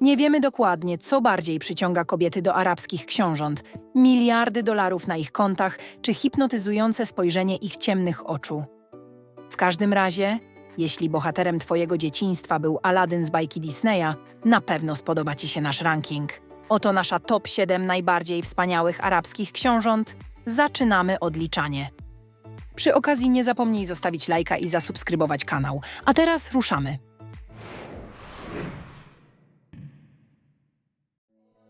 Nie wiemy dokładnie, co bardziej przyciąga kobiety do arabskich książąt: miliardy dolarów na ich kontach, czy hipnotyzujące spojrzenie ich ciemnych oczu. W każdym razie, jeśli bohaterem Twojego dzieciństwa był Aladdin z bajki Disneya, na pewno spodoba Ci się nasz ranking. Oto nasza top 7 najbardziej wspaniałych arabskich książąt. Zaczynamy odliczanie. Przy okazji nie zapomnij zostawić lajka i zasubskrybować kanał. A teraz ruszamy.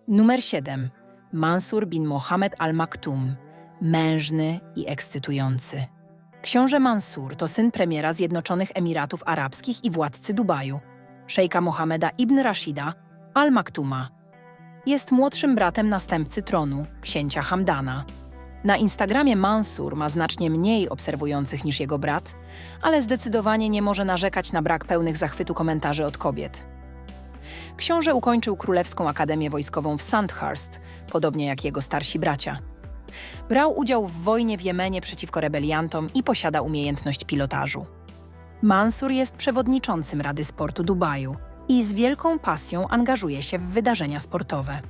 Numer 7. Mansur bin Mohammed al Maktum. Mężny i ekscytujący. Książę Mansur to syn premiera Zjednoczonych Emiratów Arabskich i władcy Dubaju, szejka Mohameda ibn Rashida al Maktuma. Jest młodszym bratem następcy tronu, księcia Hamdana. Na Instagramie Mansur ma znacznie mniej obserwujących niż jego brat, ale zdecydowanie nie może narzekać na brak pełnych zachwytu komentarzy od kobiet. Książę ukończył Królewską Akademię Wojskową w Sandhurst, podobnie jak jego starsi bracia. Brał udział w wojnie w Jemenie przeciwko rebeliantom i posiada umiejętność pilotażu. Mansur jest przewodniczącym Rady Sportu Dubaju i z wielką pasją angażuje się w wydarzenia sportowe.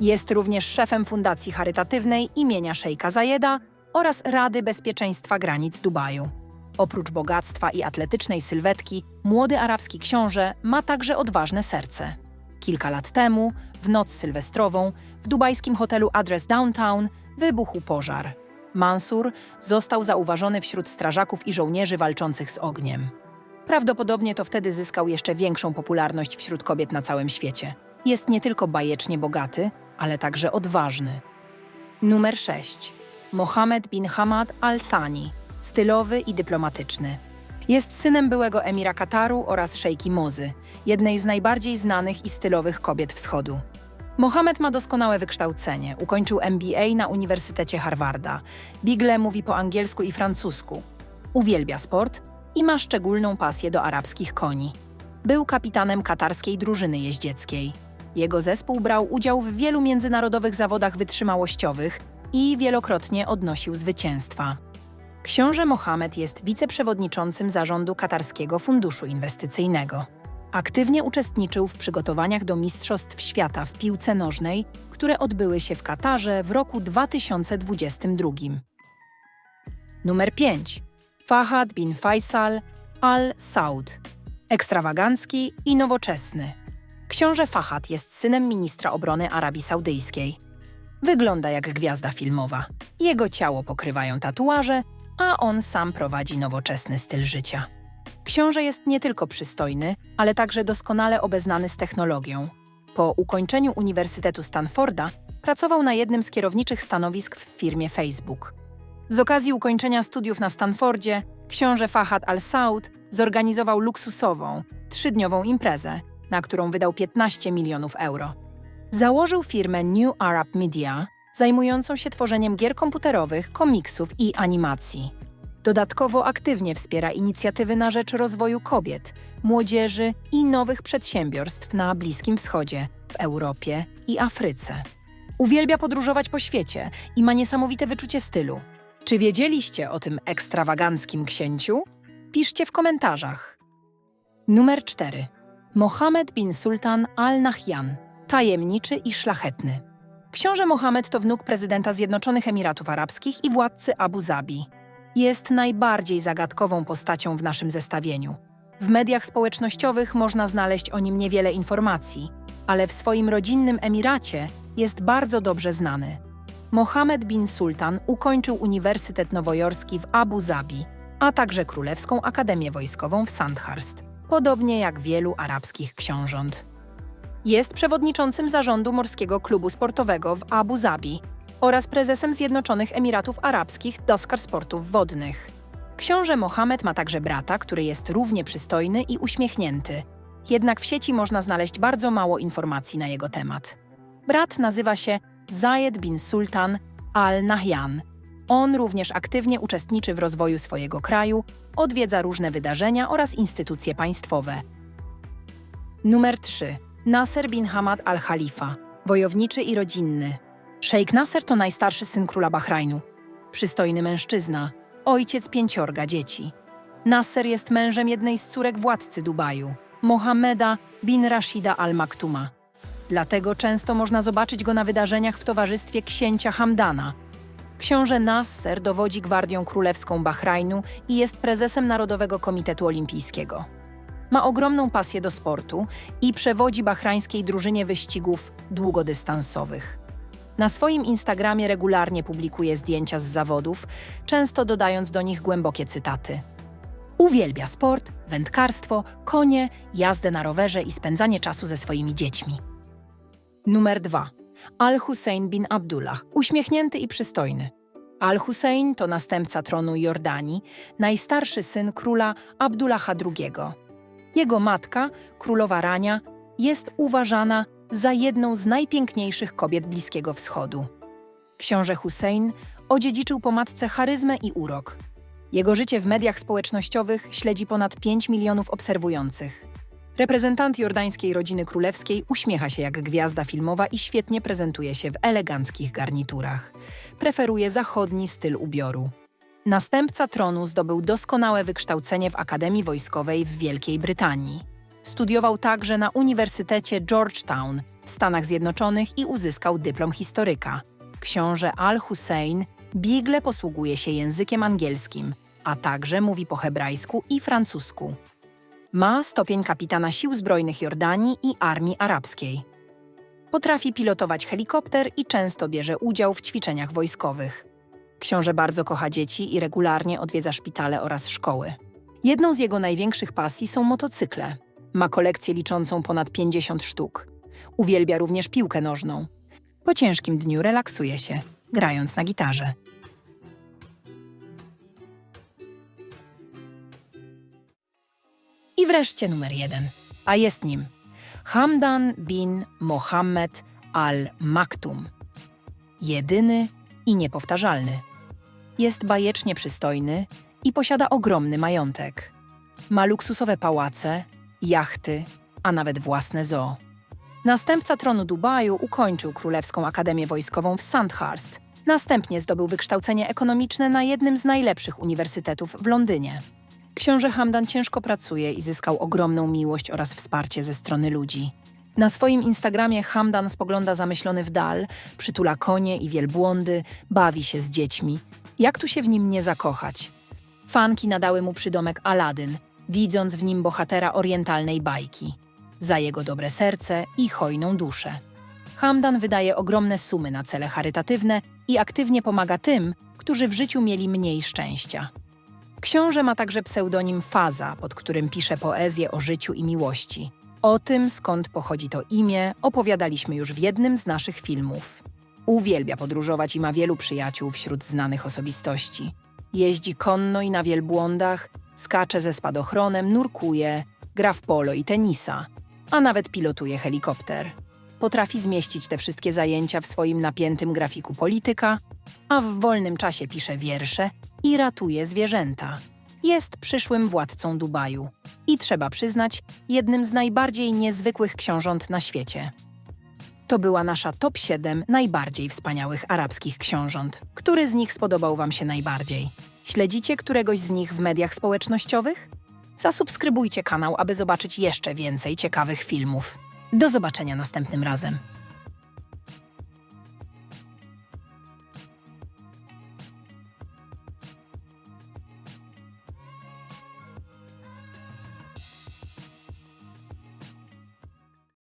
Jest również szefem Fundacji Charytatywnej imienia Szejka Zajeda oraz Rady Bezpieczeństwa Granic Dubaju. Oprócz bogactwa i atletycznej sylwetki, młody arabski książę ma także odważne serce. Kilka lat temu, w noc sylwestrową, w dubajskim hotelu Address Downtown wybuchł pożar. Mansur został zauważony wśród strażaków i żołnierzy walczących z ogniem. Prawdopodobnie to wtedy zyskał jeszcze większą popularność wśród kobiet na całym świecie. Jest nie tylko bajecznie bogaty, ale także odważny. Numer 6. Mohammed bin Hamad al-Thani, stylowy i dyplomatyczny. Jest synem byłego emira Kataru oraz szejki Mozy, jednej z najbardziej znanych i stylowych kobiet wschodu. Mohamed ma doskonałe wykształcenie. Ukończył MBA na Uniwersytecie Harvarda. Bigle mówi po angielsku i francusku. Uwielbia sport i ma szczególną pasję do arabskich koni. Był kapitanem katarskiej drużyny jeździeckiej. Jego zespół brał udział w wielu międzynarodowych zawodach wytrzymałościowych i wielokrotnie odnosił zwycięstwa. Książę Mohamed jest wiceprzewodniczącym zarządu Katarskiego Funduszu Inwestycyjnego. Aktywnie uczestniczył w przygotowaniach do Mistrzostw Świata w piłce nożnej, które odbyły się w Katarze w roku 2022. Numer 5. Fahad bin Faisal al Saud. Ekstrawagancki i nowoczesny. Książę Fahad jest synem ministra obrony Arabii Saudyjskiej. Wygląda jak gwiazda filmowa. Jego ciało pokrywają tatuaże, a on sam prowadzi nowoczesny styl życia. Książę jest nie tylko przystojny, ale także doskonale obeznany z technologią. Po ukończeniu Uniwersytetu Stanforda pracował na jednym z kierowniczych stanowisk w firmie Facebook. Z okazji ukończenia studiów na Stanfordzie, książę Fahad al-Saud zorganizował luksusową, trzydniową imprezę, na którą wydał 15 milionów euro. Założył firmę New Arab Media, zajmującą się tworzeniem gier komputerowych, komiksów i animacji. Dodatkowo aktywnie wspiera inicjatywy na rzecz rozwoju kobiet, młodzieży i nowych przedsiębiorstw na Bliskim Wschodzie, w Europie i Afryce. Uwielbia podróżować po świecie i ma niesamowite wyczucie stylu. Czy wiedzieliście o tym ekstrawaganckim księciu? Piszcie w komentarzach. Numer 4. Mohammed bin Sultan al Nahyan, tajemniczy i szlachetny. Książę Mohammed to wnuk prezydenta Zjednoczonych Emiratów Arabskich i władcy Abu Zabi. Jest najbardziej zagadkową postacią w naszym zestawieniu. W mediach społecznościowych można znaleźć o nim niewiele informacji, ale w swoim rodzinnym Emiracie jest bardzo dobrze znany. Mohammed bin Sultan ukończył Uniwersytet Nowojorski w Abu Zabi, a także Królewską Akademię Wojskową w Sandhurst, podobnie jak wielu arabskich książąt. Jest przewodniczącym zarządu Morskiego Klubu Sportowego w Abu Zabi oraz prezesem Zjednoczonych Emiratów Arabskich Doskar Sportów Wodnych. Książę Mohamed ma także brata, który jest równie przystojny i uśmiechnięty. Jednak w sieci można znaleźć bardzo mało informacji na jego temat. Brat nazywa się Zayed bin Sultan al Nahyan. On również aktywnie uczestniczy w rozwoju swojego kraju, odwiedza różne wydarzenia oraz instytucje państwowe. Numer 3. Nasser bin Hamad al-Khalifa, wojowniczy i rodzinny. Szejk Nasser to najstarszy syn króla Bahrajnu. Przystojny mężczyzna, ojciec pięciorga dzieci. Nasser jest mężem jednej z córek władcy Dubaju, Mohammeda bin Rashida al-Maktuma. Dlatego często można zobaczyć go na wydarzeniach w towarzystwie księcia Hamdana. Książę Nasser dowodzi Gwardią Królewską Bahrajnu i jest prezesem Narodowego Komitetu Olimpijskiego. Ma ogromną pasję do sportu i przewodzi bahrańskiej drużynie wyścigów długodystansowych. Na swoim Instagramie regularnie publikuje zdjęcia z zawodów, często dodając do nich głębokie cytaty. Uwielbia sport, wędkarstwo, konie, jazdę na rowerze i spędzanie czasu ze swoimi dziećmi. Numer 2. Al-Hussein bin Abdullah, uśmiechnięty i przystojny. Al-Hussein to następca tronu Jordanii, najstarszy syn króla Abdullaha II. Jego matka, królowa Rania, jest uważana za jedną z najpiękniejszych kobiet Bliskiego Wschodu. Książę Hussein odziedziczył po matce charyzmę i urok. Jego życie w mediach społecznościowych śledzi ponad 5 milionów obserwujących. Reprezentant jordańskiej rodziny królewskiej uśmiecha się jak gwiazda filmowa i świetnie prezentuje się w eleganckich garniturach. Preferuje zachodni styl ubioru. Następca tronu zdobył doskonałe wykształcenie w Akademii Wojskowej w Wielkiej Brytanii. Studiował także na Uniwersytecie Georgetown w Stanach Zjednoczonych i uzyskał dyplom historyka. Książę Al-Hussein biegle posługuje się językiem angielskim, a także mówi po hebrajsku i francusku. Ma stopień kapitana Sił Zbrojnych Jordanii i Armii Arabskiej. Potrafi pilotować helikopter i często bierze udział w ćwiczeniach wojskowych. Książę bardzo kocha dzieci i regularnie odwiedza szpitale oraz szkoły. Jedną z jego największych pasji są motocykle. Ma kolekcję liczącą ponad 50 sztuk. Uwielbia również piłkę nożną. Po ciężkim dniu relaksuje się, grając na gitarze. I wreszcie numer jeden, a jest nim Hamdan bin Mohammed al-Maktum. Jedyny i niepowtarzalny. Jest bajecznie przystojny i posiada ogromny majątek. Ma luksusowe pałace, jachty, a nawet własne zoo. Następca tronu Dubaju ukończył Królewską Akademię Wojskową w Sandhurst. Następnie zdobył wykształcenie ekonomiczne na jednym z najlepszych uniwersytetów w Londynie. Książę Hamdan ciężko pracuje i zyskał ogromną miłość oraz wsparcie ze strony ludzi. Na swoim Instagramie Hamdan spogląda zamyślony w dal, przytula konie i wielbłądy, bawi się z dziećmi. Jak tu się w nim nie zakochać? Fanki nadały mu przydomek Aladyn, widząc w nim bohatera orientalnej bajki. Za jego dobre serce i hojną duszę. Hamdan wydaje ogromne sumy na cele charytatywne i aktywnie pomaga tym, którzy w życiu mieli mniej szczęścia. Książę ma także pseudonim Faza, pod którym pisze poezję o życiu i miłości. O tym, skąd pochodzi to imię, opowiadaliśmy już w jednym z naszych filmów. Uwielbia podróżować i ma wielu przyjaciół wśród znanych osobistości. Jeździ konno i na wielbłądach, skacze ze spadochronem, nurkuje, gra w polo i tenisa, a nawet pilotuje helikopter. Potrafi zmieścić te wszystkie zajęcia w swoim napiętym grafiku polityka, a w wolnym czasie pisze wiersze i ratuje zwierzęta. Jest przyszłym władcą Dubaju i trzeba przyznać, jednym z najbardziej niezwykłych książąt na świecie. To była nasza top 7 najbardziej wspaniałych arabskich książąt. Który z nich spodobał Wam się najbardziej? Śledzicie któregoś z nich w mediach społecznościowych? Zasubskrybujcie kanał, aby zobaczyć jeszcze więcej ciekawych filmów. Do zobaczenia następnym razem.